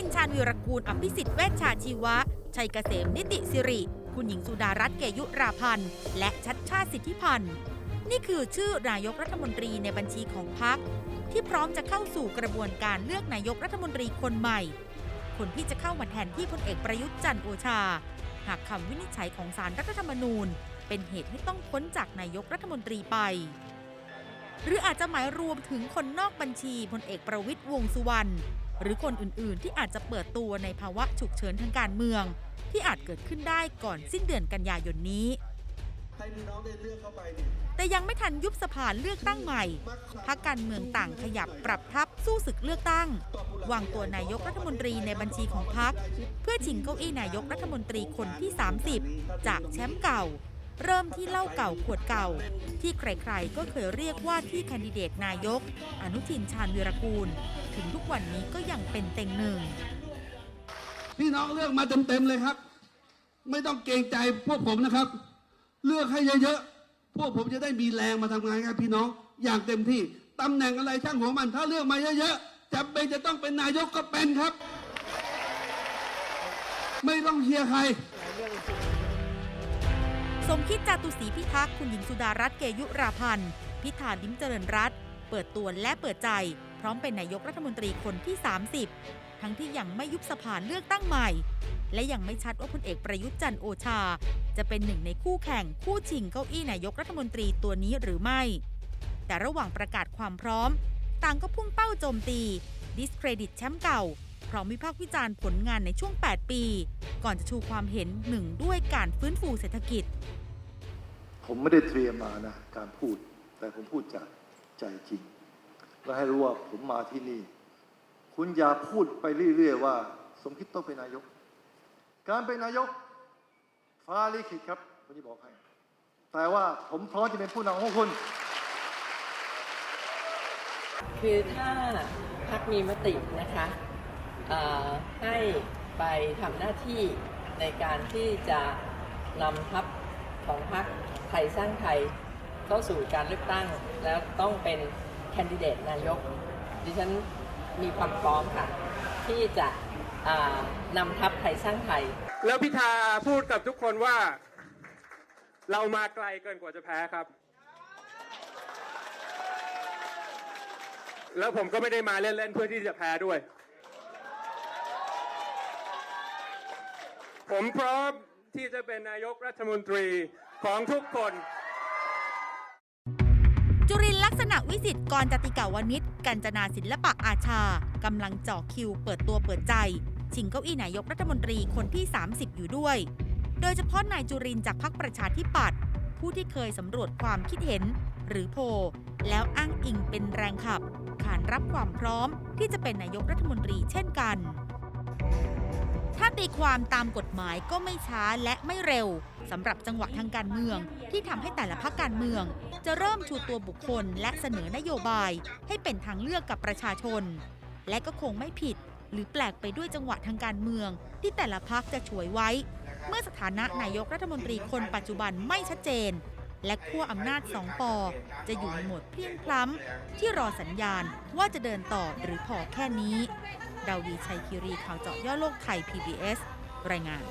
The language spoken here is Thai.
ทินชาญวีรกูลอภิสิทธิ์เวชชาชีวะ ชัยเกษมนิติสิริ คุณหญิงสุดารัตน์เกยุราพันธ์ และชัดชาติสิทธิพันธ์ นี่คือชื่อนายกรัฐมนตรีในบัญชีของพรรคที่พร้อมจะเข้าสู่กระบวนการเลือกนายกรัฐมนตรีคนใหม่ คนที่จะเข้ามาแทนที่พลเอกประยุทธ์จันทร์โอชา หากคำวินิจฉัยของศาลรัฐธรรมนูญ เป็นเหตุให้ต้องพ้นจากนายกรัฐมนตรีไป หรืออาจจะหมายรวมถึงคนนอกบัญชีพลเอกประวิตยวงษ์สุวรรณ หรือคนอื่นๆ ที่อาจจะเปิดตัวในภาวะฉุกเฉินทางการเมือง ที่อาจเกิดขึ้นได้ก่อนสิ้นเดือนกันยายนนี้แต่ยังไม่ทันยุบสภาเลือกตั้งใหม่พักการเมืองต่างขยับปรับทับสู้ศึกเลือกตั้ง วางตัวนายกรัฐมนตรีในบัญชีของพัก เพื่อชิงเก้าอี้นายกรัฐมนตรีคนที่ 30 จากแชมป์เก่า เริ่มที่เหล้าเก่าขวดเก่า ที่ใครๆก็เคยเรียกว่าที่แคนดิเดตนายก อนุทินชาญวีรกูล ถึงทุกวันนี้ก็ยังเป็นเต็งหนึ่ง พี่น้องเลือกมาเต็มๆเลยครับ ไม่ต้องเกรงใจพวกผมนะครับ เลือกให้เยอะๆพวกผมจะได้มีแรงมาทำงานกับพี่น้องอย่างเต็มที่ตำแหน่งอะไรช่างหัวมัน ถ้าเลือกมาเยอะๆจำเป็นจะต้องเป็นนายกก็เป็นครับ ไม่ต้องเชียร์ใคร สมคิดจาตุศรีพิทักษ์คุณหญิงสุดารัตน์เกยุราพันธ์ พิธาลิ้มเจริญรัตน์เปิดตัวและเปิดใจ พร้อมเป็นนายกรัฐมนตรีคนที่ 30 ทั้งที่ยังไม่ยุบสภาเลือกตั้งใหม่ และยังไม่ชัดว่าพลเอกประยุทธ์จันโอชา จะเป็นหนึ่งในคู่แข่งคู่ชิงเก้าอี้นายกรัฐมนตรีตัวนี้หรือไม่ แต่ระหว่างประกาศความพร้อม ต่างก็พุ่งเป้าโจมตี ดิสเครดิตแชมป์เก่า พร้อมวิพากษ์วิจารณ์ผลงานในช่วง 8 ปี ก่อนจะชูความเห็นหนึ่งด้วยการฟื้นฟูเศรษฐกิจ ผมไม่ได้เตรียมมานะการพูด แต่ผมพูดจากใจจริง และให้รู้ว่าผมมาที่นี่ คุณอย่าพูดไปเรื่อยๆว่า สมคิดต้องเป็นนายก การเป็นนายกฟ้าลิขิตครับผมจะบอกให้ แต่ว่าผมพร้อมจะเป็นผู้นำของคุณคือถ้าพักมีมตินะคะเอ่อ ให้ไปทำหน้าที่ในการที่จะนำทัพของพรรคไทยสร้างไทยเข้าสู่การเลือกตั้ง แล้วต้องเป็นแคนดิเดตนายก ดิฉันมีความพร้อมค่ะ ที่จะอ่านำทัพไทยสร้างไทย แล้วพิธาพูดกับทุกคนว่าเรามาไกลเกินกว่าจะแพ้ครับ แล้วผมก็ไม่ได้มาเล่นๆเพื่อที่จะแพ้ด้วย ผมพร้อมที่จะเป็นนายกรัฐมนตรีของทุกคน จุรินลักษณะวิสิทธิ์กรจติกาวนิชกัญจนาศิลปะอาชากำลังเจ่อคิวเปิดตัวเปิดใจ ชิงเก้าอี้นายกรัฐมนตรีคนที่ 30 อยู่ด้วย โดยเฉพาะนายจุรินจากพรรคประชาธิปัตย์ผู้ที่เคยสำรวจความคิดเห็น หรือโพลแล้วอ้างอิงเป็นแรงขับ ขานรับความพร้อมที่จะเป็นนายกรัฐมนตรีเช่นกัน ถ้าตีความตามกฎหมายก็ไม่ช้าและไม่เร็วสำหรับจังหวะทางการเมือง ที่ทำให้แต่ละพรรคการเมือง จะเริ่มชูตัวบุคคลและเสนอนโยบาย ให้เป็นทางเลือกกับประชาชน และก็คงไม่ผิด หรือแปลกไปด้วยจังหวะทางการเมือง ที่แต่ละพรรคจะฉวยไว้ เมื่อสถานะนายกรัฐมนตรีคนปัจจุบันไม่ชัดเจน และขั้วอำนาจสองปอจะอยู่ในโหมดเพลียงพล้ำที่รอสัญญาณว่าจะเดินต่อหรือพอแค่นี้ ดาวีชัยคิรีข่าวเจาะย่อโลกไทย PBS รายงาน